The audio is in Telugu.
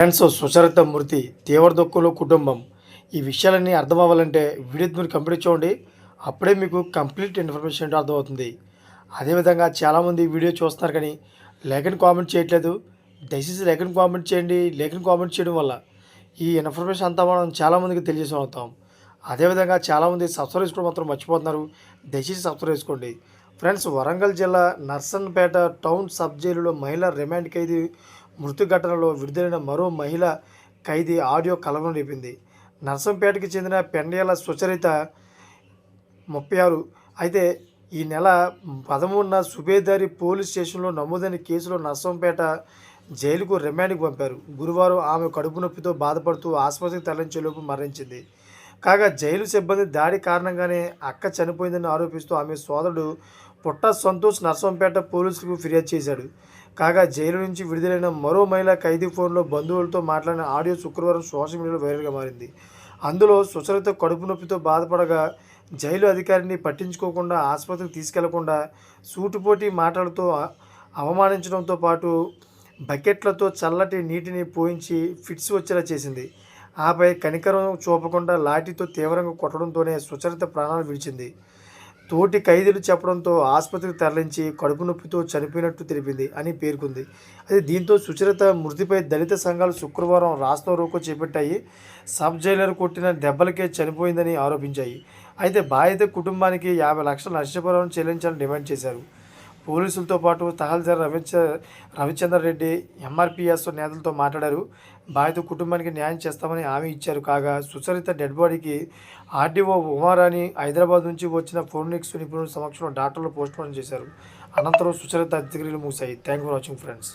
ఫ్రెండ్స్ సుచరిత మృతి తీవ్ర దుఃఖంలో కుటుంబం. ఈ విషయాలన్నీ అర్థం అవ్వాలంటే వీడియో మీరు కంప్లీట్ చూడండి అప్పుడే మీకు కంప్లీట్ ఇన్ఫర్మేషన్ ఏంటో అర్థమవుతుంది. అదేవిధంగా చాలామంది వీడియో చూస్తున్నారు కానీ లేఖని కామెంట్ చేయట్లేదు. దయచేసి లేఖని కామెంట్ చేయండి. లేఖని కామెంట్ చేయడం వల్ల ఈ ఇన్ఫర్మేషన్ అంతా మనం చాలామందికి తెలియజేసి అవుతాం అదేవిధంగా చాలామంది సబ్స్క్రైబ్ చేసుకోవడం మాత్రం మర్చిపోతున్నారు. దయచేసి సబ్స్క్రైబ్ చేసుకోండి. ఫ్రెండ్స్ వరంగల్ జిల్లా నర్సన్పేట టౌన్ సబ్ జైలులో మహిళ రిమాండ్ ఖైదీ మృతి ఘటనలో విడుదలైన మరో మహిళ ఖైదీ ఆడియో కలవరం రేపింది. నర్సంపేటకి చెందిన పెండేల సుచరిత ముప్పై ఆరు. అయితే ఈ నెల పదమూడున సుబేదారి పోలీస్ స్టేషన్లో నమోదైన కేసులో నర్సంపేట జైలుకు రిమాండ్కి పంపారు. గురువారం ఆమె కడుపు నొప్పితో బాధపడుతూ ఆసుపత్రికి తరలించేలోపు మరణించింది. కాగా జైలు సిబ్బంది దాడి కారణంగానే అక్క చనిపోయిందని ఆరోపిస్తూ ఆమె సోదరుడు పుట్ట సంతోష్ నర్సంపేట పోలీసులకు ఫిర్యాదు చేశాడు. కాగా జైలు నుంచి విడుదలైన మరో మహిళ ఖైదీ ఫోన్లో బంధువులతో మాట్లాడిన ఆడియో శుక్రవారం సోషల్ మీడియాలో వైరల్గా మారింది. అందులో సుచరిత కడుపు నొప్పితో బాధపడగా జైలు అధికారిని పట్టించుకోకుండా ఆసుపత్రికి తీసుకెళ్ళకుండా సూటుపోటి మాటలతో అవమానించడంతో పాటు బకెట్లతో చల్లటి నీటిని పోయించి ఫిట్స్ వచ్చేలా చేసింది. ఆపై కనికరం చూపకుండా లాఠీతో తీవ్రంగా కొట్టడంతోనే సుచరిత ప్రాణాలు విడిచింది. తోటి ఖైదీలు చెప్పడంతో ఆసుపత్రికి తరలించి కడుపు నొప్పితో చనిపోయినట్టు తెలిపింది అని పేర్కొంది. అది దీంతో సుచరిత మృతిపై దళిత సంఘాలు శుక్రవారం రాస్తా రోకో చేపట్టాయి. సబ్ జైలర్ కొట్టిన దెబ్బలకే చనిపోయిందని ఆరోపించాయి. అయితే బాధిత కుటుంబానికి యాభై లక్షల నష్టపరిహారం చెల్లించాలని డిమాండ్ చేశారు. పోలీసులతో పాటు తహల్దార్ రవిచ రవిచందర్ రెడ్డి ఎంఆర్పిఎస్ నేతలతో మాట్లాడారు. బాధిత కుటుంబానికి న్యాయం చేస్తామని హామీ ఇచ్చారు. కాగా సుచరిత డెడ్ బాడీకి ఆర్డీఓ ఉమారాణి హైదరాబాద్ నుంచి వచ్చిన ఫోర్నిక్స్ నిపుణుల సమక్షంలో డాక్టర్లు పోస్ట్మార్టం చేశారు. అనంతరం సుచరిత అంత్యక్రియలు మూసాయి. Thank for watching friends.